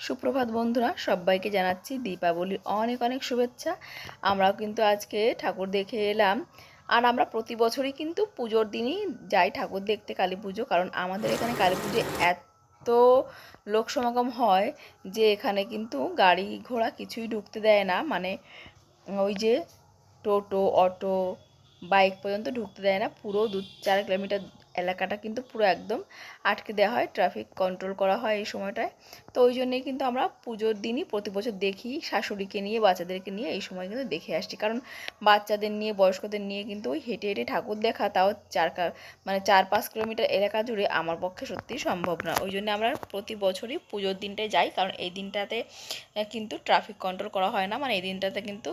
সুপ্রভাত বন্ধুরা, সবাইকে জানাচ্ছি দীপাবলির অনেক অনেক শুভেচ্ছা। আমরাও কিন্তু আজকে ঠাকুর দেখে এলাম। আর আমরা প্রতি বছরই কিন্তু পুজোর দিনই যাই ঠাকুর দেখতে, কালী পুজো, কারণ আমাদের এখানে কালী পুজো এত লোক সমাগম হয় যে এখানে কিন্তু গাড়ি ঘোড়া কিছুই ঢুকতে দেয় না। মানে ওই যে টোটো, অটো, বাইক পর্যন্ত ঢুকতে দেয় না। পুরো দু চার কিলোমিটার এলাকাটা কিন্তু পুরো একদম আটকে দেওয়া হয় ট্রাফিক কন্ট্রোল করা হয় এই সময়টায়। তো ওই জন্যেই কিন্তু আমরা পুজোর দিনই প্রতি বছর দেখি শাশুড়িকে নিয়ে, বাচ্চাদেরকে নিয়ে এই সময় কিন্তু দেখে আসছি। কারণ বাচ্চাদের নিয়ে, বয়স্কদের নিয়ে কিন্তু ওই হেঁটে হেঁটে ঠাকুর দেখা তাও চার মানে চার পাঁচ কিলোমিটার এলাকা জুড়ে আমার পক্ষে সত্যিই সম্ভব না। ওই জন্য আমরা প্রতি বছরই পুজোর দিনটায় যাই, কারণ এই দিনটাতে কিন্তু ট্রাফিক কন্ট্রোল করা হয় না। মানে এই দিনটাতে কিন্তু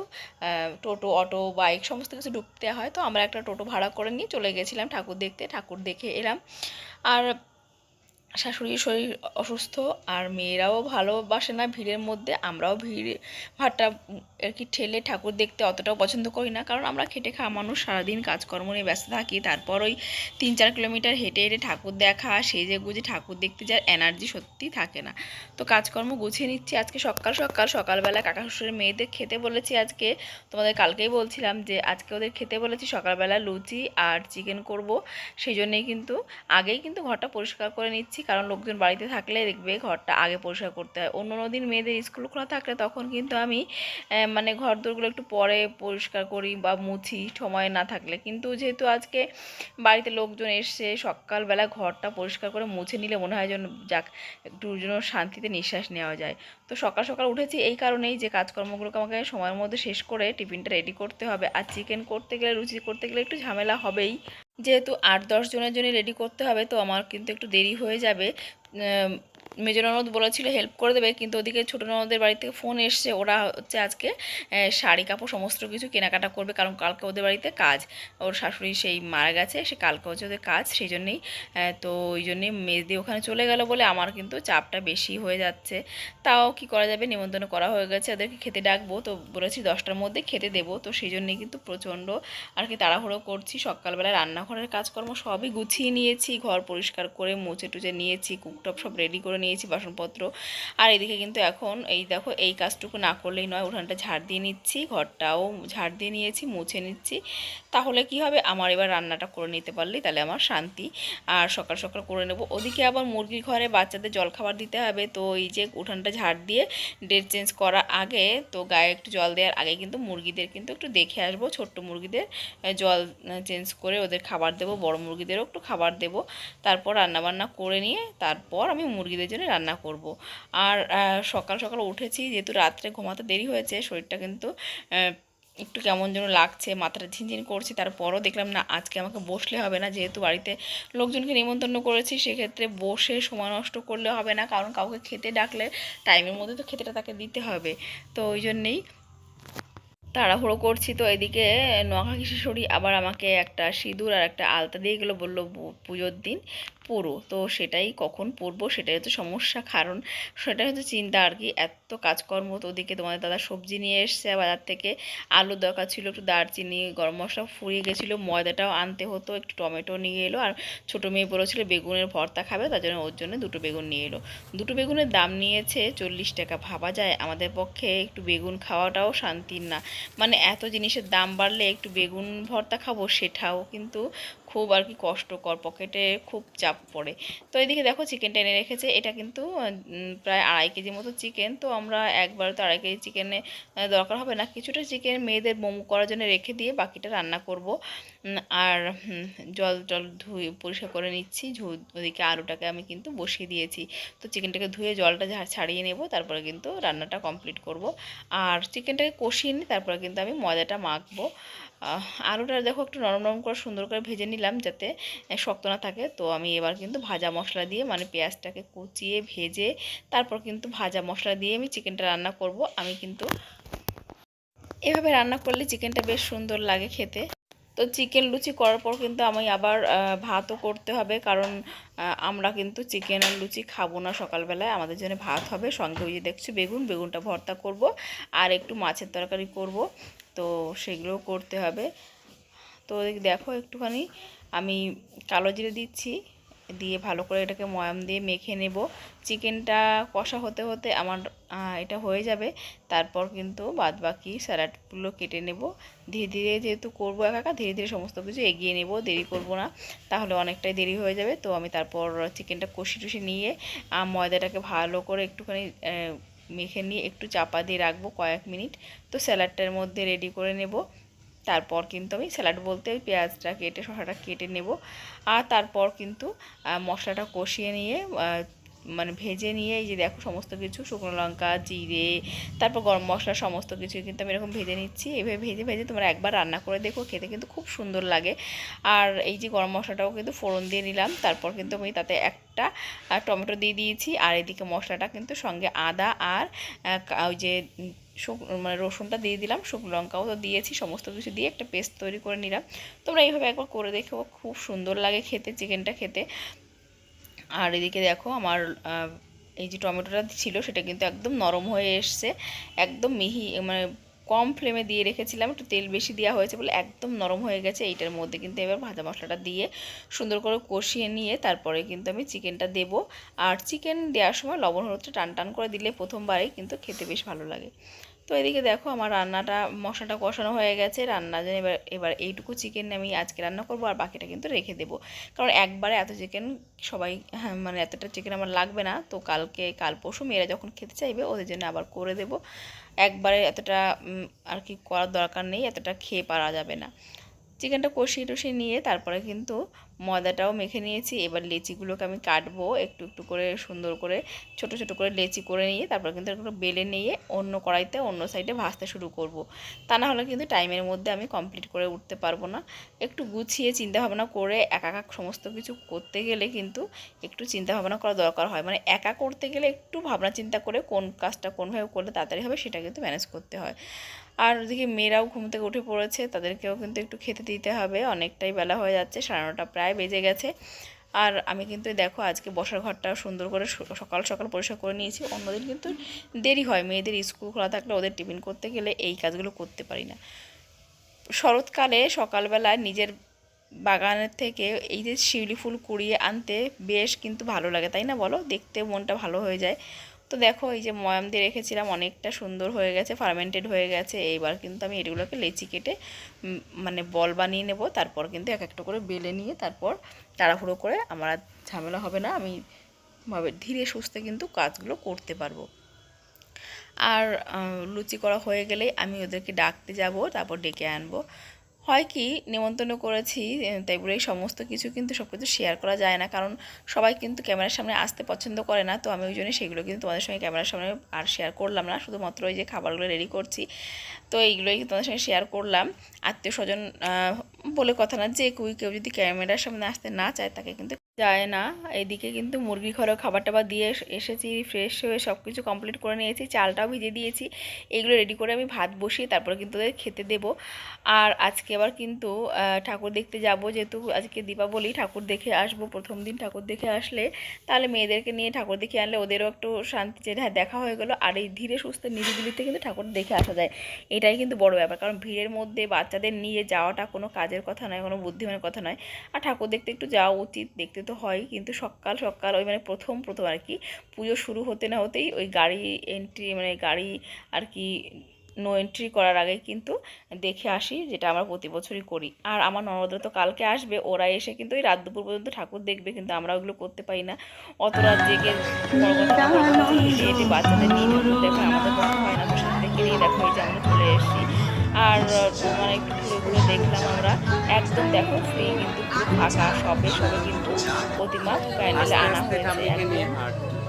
টোটো, অটো বাইক সমস্ত কিছু ঢুকতে হয়। তো আমরা একটা টোটো ভাড়া করে নিয়ে চলে গেছিলাম ঠাকুর দেখতে। ঠাকুর দেখে এলাম। আর শাশুড়ির শরীর অসুস্থ আর মেয়েরাও ভালোবাসে না ভিড়ের মধ্যে, আমরাও ভিড় ভাটটা আর কি ঠেলে ঠাকুর দেখতে অতটাও পছন্দ করি না। কারণ আমরা খেটে খাওয়া মানুষ, সারাদিন কাজকর্ম নিয়ে ব্যস্ত থাকি। তারপর ওই তিন চার কিলোমিটার হেঁটে হেঁটে ঠাকুর দেখা, সেজে গুজে ঠাকুর দেখতে যাওয়ার এনার্জি সত্যি থাকে না। তো কাজকর্ম গুছিয়ে নিচ্ছি আজকে সকাল সকাল, সকালবেলা কাকা শ্বশুরের মেয়েদের খেতে বলেছি আজকে। তোমাদের কালকেই বলছিলাম যে আজকে ওদের খেতে বলেছি সকালবেলা লুচি আর চিকেন করব। সেই জন্যেই কিন্তু আগেই কিন্তু ঘরটা পরিষ্কার করে নিচ্ছি। কারণ লোকজন বাড়িতে থাকলে দেখবে ঘরটা আগে পরিষ্কার করতে হয়। অন্য দিন মেয়েদের স্কুল খোলা থাকলে তখন কিন্তু আমি মানে ঘর দোরগুলো একটু পরে পরিষ্কার করি বা মুছি, সময় না থাকলে। কিন্তু যেহেতু আজকে বাড়িতে লোকজন এসছে, সকালবেলা ঘরটা পরিষ্কার করে মুছে নিলে মনে হয় যেন যাক, একটু যেন শান্তিতে নিঃশ্বাস নেওয়া যায়। তো সকাল সকাল উঠেছি এই কারণেই যে কাজকর্মগুলোকে আমাকে সময়ের মধ্যে শেষ করে টিফিনটা রেডি করতে হবে। আর চিকেন করতে গেলে, রুচি করতে গেলে একটু ঝামেলা হবেই। যেহেতু আট দশ জনের জন্য রেডি করতে হবে, তো আমার কিন্তু একটু দেরি হয়ে যাবে। মেজো ননদ বলেছিল হেল্প করে দেবে, কিন্তু ওদিকে ছোটো ননদের বাড়ি থেকে ফোন এসছে, ওরা হচ্ছে আজকে শাড়ি, কাপড় সমস্ত কিছু কেনাকাটা করবে, কারণ কালকে ওদের বাড়িতে কাজ। ওর শাশুড়ি সেই মারা গেছে, সে কালকে হচ্ছে ওদের কাজ, সেই জন্যেই তো ওই জন্যেই মেজদি ওখানে চলে গেল বলে আমার কিন্তু চাপটা বেশি হয়ে যাচ্ছে। তাও কি করা যাবে? নিমন্ত্রণ করা হয়ে গেছে, ওদেরকে খেতে ডাকবো, তো বলেছি দশটার মধ্যে খেতে দেবো, তো সেই জন্যেই কিন্তু প্রচণ্ড আর কি তাড়াহুড়ো করছি, সকালবেলা রান্নাঘরের কাজকর্ম সবই গুছিয়ে নিয়েছি, ঘর পরিষ্কার করে মুছে টুচে নিয়েছি কুকটপ সব রেডি করে নিয়েছি। বাসনপত্র। আর এদিকে কিন্তু এখন এই দেখো, এই কাজটুকু না করলেই নয়, উঠানটা ঝাড় দিয়ে নিচ্ছি, ঘরটাও ঝাড় দিয়ে নিয়েছি, মুছে নিচ্ছি। তাহলে কি হবে? আমার এবার রান্নাটা করে নিতে পারলেই তাহলে আমার শান্তি। আর সকাল সকাল করে নেব। ওদিকে আবার মুরগির ঘরে বাচ্চাদের জলখাবার দিতে হবে। তো এই যে উঠানটা ঝাড় দিয়ে ডেট চেঞ্জ করার আগে, তো গায়ে একটু জল দেওয়ার আগে কিন্তু মুরগিদের কিন্তু একটু দেখে আসব। ছোট্ট মুরগিদের জল চেঞ্জ করে ওদের খাবার দেবো, বড় মুরগিদেরও একটু খাবার দেবো। তারপর রান্নাবান্না করে নিয়ে, তারপর আমি মুরগিদের জন্য রান্না করব। আর সকাল সকাল উঠেছি, যেহেতু রাত্রে ঘুমাতে দেরি হয়েছে, শরীরটা কিন্তু একটু কেমন যেন লাগছে, মাথাটা ঝিনঝিন করছি, তারপরও দেখলাম না, আজকে আমাকে বসলে হবে না, যেহেতু বাড়িতে লোকজনকে নিমন্ত্রণ করেছি, সেক্ষেত্রে বসে সময় নষ্ট করলে হবে না, কারণ কাউকে খেতে ডাকলে টাইমের মধ্যে তো খেতেটা তাকে দিতে হবে, তো ওই জন্যেই তাড়াহুড়ো করছি। তো এদিকে নোয়াখালী শাশুড়ি আবার আমাকে একটা সিঁদুর আর একটা আলতা দিয়ে গেলো, বলল পুজোর দিন পুরো। তো সেটাই কখন পরবো সেটাই হচ্ছে সমস্যা। কারণ সেটাই হচ্ছে চিন্তা আর কি, এত কাজকর্ম তো ওদিকে তোমাদের দাদা সবজি নিয়ে এসছে, বাজার থেকে আলুর দরকার ছিল একটু দারচিনি, গরম মশলা ফুরিয়ে গেছিল, ময়দাটাও আনতে হতো, একটু টমেটো নিয়ে এলো, আর ছোটো মেয়ে বলেছিল বেগুনের ভর্তা খাবে, তার জন্য ওর জন্য দুটো বেগুন নিয়ে এলো। দুটো বেগুনের দাম নিয়েছে চল্লিশ টাকা ভাবা যায়, আমাদের পক্ষে একটু বেগুন খাওয়াটাও শান্তির না। মানে এত জিনিসের দাম বাড়লে একটু বেগুন ভর্তা খাব সেটাও কিন্তু খুব আর কি কষ্টকর, পকেটে খুব চাপ পড়ে তো এদিকে দেখো চিকেনটা এনে রেখেছে। এটা কিন্তু প্রায় আড়াই কেজি মতো চিকেন তো আমরা একবার তো আড়াই কেজি চিকেনে দরকার হবে না। কিছুটা চিকেন মেয়েদের মোমো করার জন্য রেখে দিয়ে বাকিটা রান্না করব। আর জল জল ধুয়ে পরিষ্কার করে নিচ্ছি। ওদিকে আলুটাকে আমি কিন্তু বসিয়ে দিয়েছি। তো চিকেনটাকে ধুয়ে জলটা ছাড়িয়ে নেব। তারপরে কিন্তু রান্নাটা কমপ্লিট করব। আর চিকেনটাকে কষিয়ে নিই। তারপরে কিন্তু আমি ময়দাটা মাখবো। আলুটা দেখো একটু নরম নরম করে সুন্দর করে ভেজে নিলাম যাতে শক্ত না থাকে। তো আমি এবার কিন্তু ভাজা মশলা দিয়ে মানে পেঁয়াজটাকে কুচিয়ে, ভেজে তারপর কিন্তু ভাজা মশলা দিয়ে আমি চিকেনটা রান্না করব। আমি কিন্তু এভাবে রান্না করলে চিকেনটা বেশ সুন্দর লাগে খেতে। তো চিকেন লুচি করার পর কিন্তু আমি আবার ভাতও করতে হবে কারণ আমরা কিন্তু চিকেন আর লুচি খাব না সকালবেলায়। আমাদের জন্য ভাত হবে। সঙ্গে ওই যে দেখছি বেগুন, বেগুনটা ভর্তা করব আর একটু মাছের তরকারি করব। তো সেগুলোও করতে হবে। তো দেখো একটুখানি আমি কালো জিরে দিচ্ছি। দিয়ে ভালো করে এটাকে ময়াম দিয়ে মেখে নেব। চিকেনটা কষা হতে হতে আমার এটা হয়ে যাবে। তারপর কিন্তু বাদ বাকি স্যালাডগুলো কেটে নেব। ধীরে ধীরে যেহেতু করব একা একা ধীরে ধীরে সমস্ত কিছু এগিয়ে নেব। দেরি করব না, তাহলে অনেকটাই দেরি হয়ে যাবে। তো আমি তারপর চিকেনটা কষি টুষি নিয়ে ময়দাটাকে ভালো করে একটুখানি মেখে নিয়ে একটু চাপা দিয়ে রাখব কয়েক মিনিট। তো স্যালাডটার মধ্যে রেডি করে নেব। তারপর কিন্তু আমি স্যালাড বলতে ওই পেঁয়াজটা কেটে, শসাটা কেটে নেব। আর তারপর কিন্তু মশলাটা কষিয়ে নিয়ে মানে ভেজে নিয়ে, এই যে দেখো সমস্ত কিছু, শুকনো লঙ্কা, জিরে, তারপর গরম মশলা সমস্ত কিছু কিন্তু আমি এরকম ভেজে নিচ্ছি। এভাবে ভেজে ভেজে তোমরা একবার রান্না করে দেখো, খেতে কিন্তু খুব সুন্দর লাগে। আর এই যে গরম মশলাটাও কিন্তু ফোড়ন দিয়ে নিলাম, তারপর কিন্তু আমি তাতে একটা টমেটো দিয়ে দিয়েছি। আর এদিকে মশলাটা কিন্তু সঙ্গে আদা আর ওই যে মানে রসুনটা দিয়ে দিলাম, শুকনো লঙ্কাও তো দিয়েছি, সমস্ত কিছু দিয়ে একটা পেস্ট তৈরি করে নিলাম। তোমরা এইভাবে একবার করে দেখো, খুব সুন্দর লাগে খেতে, চিকেনটা খেতে। আর এদিকে দেখো আমার এই যে টমেটোটা ছিল, সেটা কিন্তু একদম নরম হয়ে এসছে, একদম মিহি মানে কম ফ্লেমে দিয়ে রেখেছিলাম একটু তেল বেশি দেওয়া হয়েছে বলে একদম নরম হয়ে গেছে। এইটার মধ্যে কিন্তু এবার ভাজা মশলাটা দিয়ে সুন্দর করে কষিয়ে নিয়ে তারপরে কিন্তু আমি চিকেনটা দেব। আর চিকেন দেওয়ার সময় লবণ হলুদটা টান টান করে দিলে প্রথমবারেই কিন্তু খেতে বেশ ভালো লাগে। তো এদিকে দেখো আমার রান্নাটা মশলাটা কষানো হয়ে গেছে। রান্না জন্য এবার এবার এইটুকু চিকেন আমি আজকে রান্না করব আর বাকিটা কিন্তু রেখে দেবো। কারণ একবারে এত চিকেন সবাই হ্যাঁ, মানে এতটা চিকেন আমার লাগবে না। তো কালকে কাল পরশু মেয়েরা যখন খেতে চাইবে ওদের জন্য আবার করে দেব। একবারে এতটা আর কি করার দরকার নেই এতটা খেয়ে পারা যাবে না। চিকেনটা কষিয়ে টষিয়ে নিয়ে তারপরে কিন্তু ময়দাটাও মেখে নিয়েছি। এবার লেচিগুলোকে আমি কাটবো, একটু একটু করে সুন্দর করে, ছোট ছোট করে লেচি করে নিয়ে তারপর কিন্তু একটু বেলে নিয়ে অন্য কড়াইতে, অন্য সাইডে ভাজতে শুরু করব। তা না হলে কিন্তু টাইমের মধ্যে আমি কমপ্লিট করে উঠতে পারব না। একটু গুছিয়ে চিন্তা ভাবনা করে একা একা সমস্ত কিছু করতে গেলে কিন্তু একটু চিন্তা ভাবনা করা দরকার হয়। মানে একা করতে গেলে একটু ভাবনা চিন্তা করে কোন কাজটা কোনভাবে করলে তাড়াতাড়ি হবে সেটা কিন্তু ম্যানেজ করতে হয়। আর ওদিকে মেয়েরাও ঘুম থেকে উঠে পড়েছে, তাদেরকেও কিন্তু একটু খেতে দিতে হবে। অনেকটাই বেলা হয়ে যাচ্ছে, সাড়ে নটা প্রায় বেজে গেছে। আর আমি কিন্তু দেখো আজকে বসার ঘরটা সুন্দর করে সকাল সকাল পরিষ্কার করে নিয়েছি। অন্যদিন কিন্তু দেরি হয়, মেয়েদের স্কুল খোলা থাকলে ওদের টিফিন করতে গেলে এই কাজগুলো করতে পারি না। শরৎকালে সকালবেলায় নিজের বাগানের থেকে এই যে শিউলি ফুল কুড়িয়ে আনতে বেশ কিন্তু ভালো লাগে, তাই না বলো? দেখতে মনটা ভালো হয়ে যায়। তো দেখো, এই যে ময়াম দিয়ে রেখেছিলাম, অনেকটা সুন্দর হয়ে গেছে ফার্মেন্টেড হয়ে গেছে। এইবার কিন্তু আমি এগুলোকে লেচি কেটে মানে বল বানিয়ে নেব। তারপর কিন্তু এক একটা করে বেলে নিয়ে তারপর তাড়াহুড়ো করে আমার ঝামেলা হবে না। আমি ভাবে ধীরে সুস্থে কিন্তু কাজগুলো করতে পারব। আর লুচি করা হয়ে গেলেই আমি ওদেরকে ডাকতে যাব, তারপর ডেকে আনব। হয় কি, নেমন্তন্ন করেছি তাই বলে সমস্ত কিছু কিন্তু সব কিছু শেয়ার করা যায় না। কারণ সবাই কিন্তু ক্যামেরার সামনে আসতে পছন্দ করে না। তো আমি ওই জন্য সেগুলো কিন্তু তোমাদের সঙ্গে ক্যামেরার সামনে আর শেয়ার করলাম না। শুধুমাত্র ওই যে খাবারগুলো রেডি করছি। তো এইগুলোই তোমাদের সঙ্গে শেয়ার করলাম। আত্মীয় স্বজন বলে কথা না যে, কেউ কেউ যদি ক্যামেরার সামনে আসতে না চায়, তাকে কিন্তু যায় না। এদিকে কিন্তু মুরগি ঘরেও খাবার টাবার দিয়ে এসেছি ফ্রেশ হয়ে সব কিছু কমপ্লিট করে নিয়েছি। চালটাও ভিজে দিয়েছি। এগুলো রেডি করে আমি ভাত বসিয়ে তারপরে কিন্তু ওদের খেতে দেব। আর আজকে আবার কিন্তু ঠাকুর দেখতে যাব। যেহেতু আজকে দীপাবলি, ঠাকুর দেখে আসব। প্রথম দিন ঠাকুর দেখে আসলে তাহলে মেয়েদেরকে নিয়ে ঠাকুর দেখে আনলে ওদেরও একটু শান্তি যে হ্যাঁ দেখা হয়ে গেলো। আর এই ধীরে সুস্থে নিরিবিলিতে কিন্তু ঠাকুর দেখে আসা যায়। এটাই কিন্তু বড় ব্যাপার। কারণ ভিড়ের মধ্যে বাচ্চাদের নিয়ে যাওয়াটা কোনো কাজের কথা নয়, কোনো বুদ্ধিমানের কথা নয়। আর ঠাকুর দেখতে একটু যাওয়া উচিত। দেখতে তো হয়, কিন্তু সকাল সকাল ওই মানে প্রথম প্রথম আর কি পুজো শুরু হতে না হতেই ওই গাড়ি এন্ট্রি মানে গাড়ি আর কি নো এন্ট্রি করার আগে কিন্তু দেখে আসি যেটা আমরা প্রতি বছরই করি। আর আমার ননদরা তো কালকে আসবে, ওরা এসে কিন্তু ওই রাত দুপুর পর্যন্ত ঠাকুর দেখবে, কিন্তু আমরা ওগুলো করতে পারি না। অত রাত জেগে বাচ্চাদের নিয়ে ঠাকুর দেখা আমাদের হয় না নিয়ে দেখো, এই যে আমরা চলে এসেছি। আর মানে একটু ঘুরে ঘুরে দেখলাম আমরা। একদম দেখো ফ্রি কিন্তু ফাঁকা সবে সবে কিন্তু প্রতিমা প্যান্ডেলে আনা হয়েছে।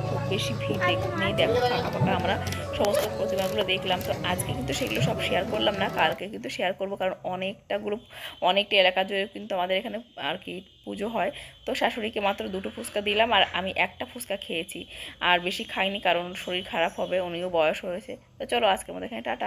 খুব বেশি ভিড় দেখ- নেই দেখো ফাঁকা ফাঁকা আমরা সমস্ত প্রতিমাগুলো দেখলাম। তো আজকে কিন্তু সেগুলো সব শেয়ার করলাম না কালকে কিন্তু শেয়ার করব কারণ অনেকটা গ্রুপ অনেকটা এলাকা জুড়ে কিন্তু আমাদের এখানে আর কি পুজো হয়। তো শাশুড়িকে মাত্র দুটো ফুচকা দিলাম আর আমি একটা ফুচকা খেয়েছি। আর বেশি খাইনি কারণ শরীর খারাপ হবে উনিও বয়স হয়েছে। তো চলো আজকের মধ্যে এখানে টাটা।